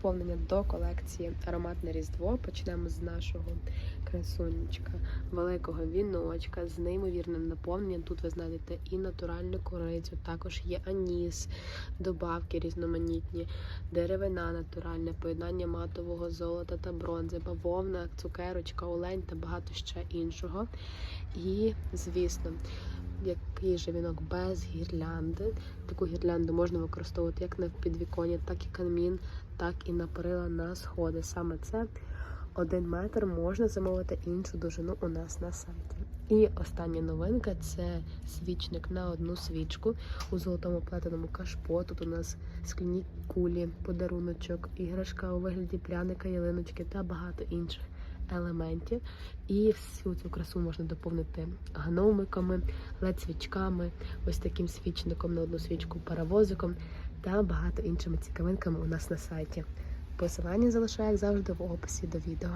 доповнення до колекції Ароматне Різдво. Почнемо з нашого красунечка, великого віночка з неймовірним наповненням. Тут ви знайдете і натуральну корицю, також є аніс, добавки різноманітні, деревина натуральне, поєднання матового золота та бронзи, бавовна, цукерочка, олень та багато ще іншого. І, звісно, який же вінок без гірлянди. Таку гірлянду можна використовувати як на підвіконня, так і камін, так і на перила на сходи. Саме це один метр можна замовити іншу довжину у нас на сайті. І остання новинка це свічник на одну свічку у золотому плетеному кашпо. Тут у нас скляні кулі, подаруночок, іграшка у вигляді пряника, ялиночки та багато інших елементів. І всю цю красу можна доповнити гномиками, лед-свічками, ось таким свічником на одну свічку, паровозиком та багато іншими цікавинками у нас на сайті. Посилання залишаю, як завжди, в описі до відео.